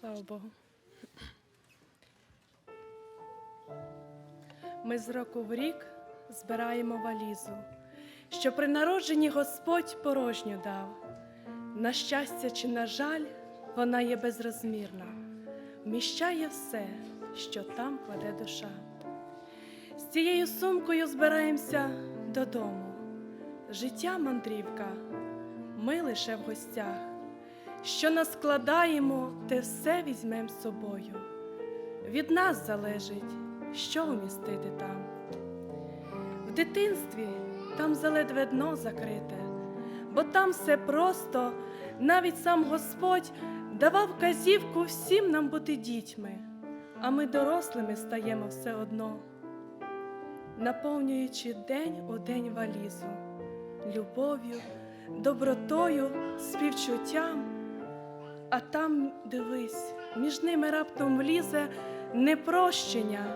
Слава Богу. Ми з року в рік збираємо валізу, що при народженні Господь порожню дав. На щастя чи на жаль, вона є безрозмірна, вміщає все, що там кладе душа. З цією сумкою збираємося додому. Життя мандрівка, ми лише в гостях. Що наскладаємо, те все візьмем з собою. Від нас залежить, що умістити там. В дитинстві там заледве дно закрите, бо там все просто, навіть сам Господь давав казівку всім нам бути дітьми, а ми дорослими стаємо все одно, наповнюючи день у день валізу, любов'ю, добротою, співчуттям. А там, дивись, між ними раптом влізе непрощення,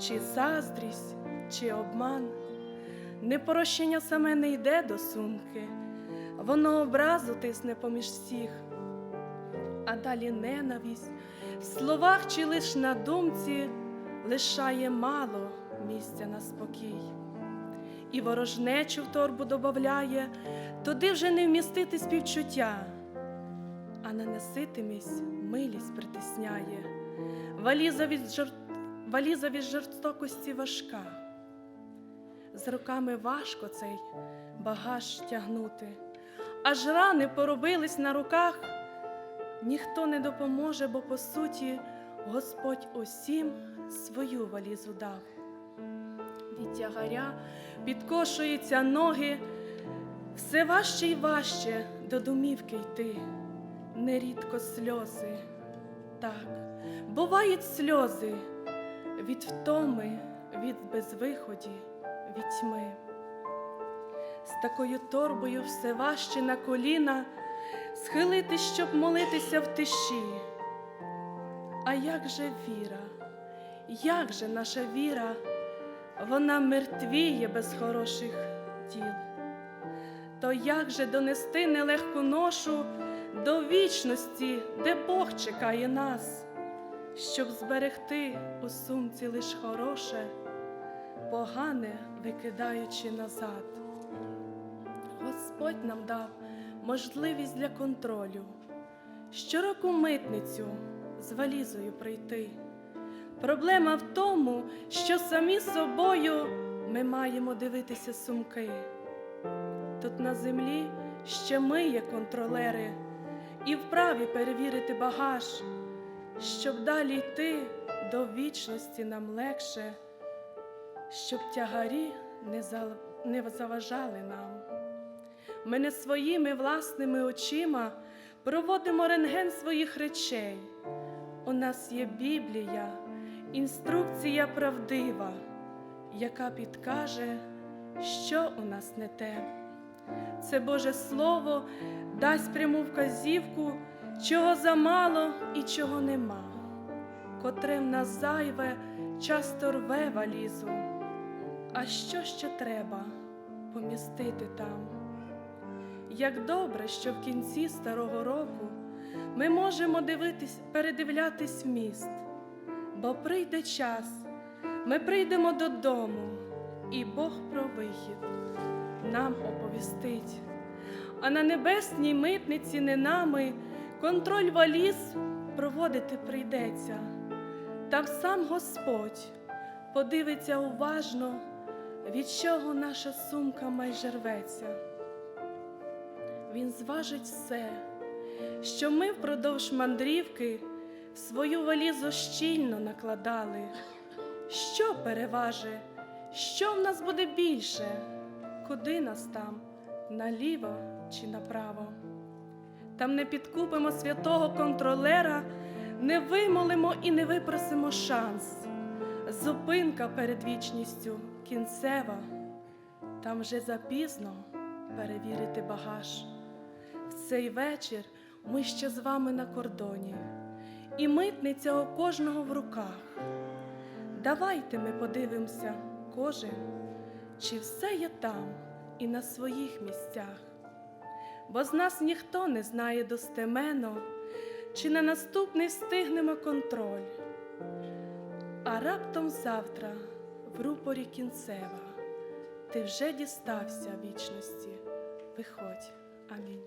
чи заздрість, чи обман. Непрощення саме не йде до сумки, воно образу тисне поміж всіх, а далі ненависть в словах чи лиш на думці лишає мало місця на спокій. І ворожнечу в торбу добавляє, туди вже не вмістити співчуття а нанеситимість милість притисняє. Валіза від, жор... Валіза від жорстокості важка. З руками важко цей багаж тягнути, аж рани поробились на руках. Ніхто не допоможе, бо по суті Господь усім свою валізу дав. Від тягаря підкошуються ноги, все важче й важче до домівки йти нерідко сльози. Так, бувають сльози від втоми, від безвиході, від тьми. З такою торбою все важче на коліна схилити, щоб молитися в тиші. А як же віра, як же наша віра, вона мертвіє без хороших діл. То як же донести нелегку ношу? До вічності, де Бог чекає нас, щоб зберегти у сумці лиш хороше, погане викидаючи назад. Господь нам дав можливість для контролю, щороку митницю з валізою прийти. Проблема в тому, що самі собою ми маємо дивитися сумки. Тут на землі ще ми є контролери і вправі перевірити багаж, щоб далі йти до вічності нам легше, щоб тягарі не, за... не заважали нам. Ми не своїми власними очима проводимо рентген своїх речей. У нас є Біблія, інструкція правдива, яка підкаже, що у нас не те. Це Боже Слово дасть пряму вказівку, чого замало і чого нема, котре в нас зайве часто рве валізу. А що ще треба помістити там? Як добре, що в кінці старого року ми можемо дивитись, передивлятись міст, бо прийде час, ми прийдемо додому, і Бог про вихід нам оповістить. А на небесній митниці не нами контроль валіз проводити прийдеться. Там сам Господь подивиться уважно, від чого наша сумка майже рветься. Він зважить все, що ми впродовж мандрівки свою валізу щільно накладали. Що переваже, що в нас буде більше? Куди нас там, наліво чи направо? Там не підкупимо святого контролера, не вимолимо і не випросимо шанс. Зупинка перед вічністю кінцева, там вже запізно перевірити багаж. В цей вечір ми ще з вами на кордоні, і митниця у кожного в руках. Давайте ми подивимося кожен чи все є там і на своїх місцях, бо з нас ніхто не знає достеменно, чи на наступний встигнемо контроль. А раптом завтра в рупорі кінцева ти вже дістався вічності. Виходь. Амінь.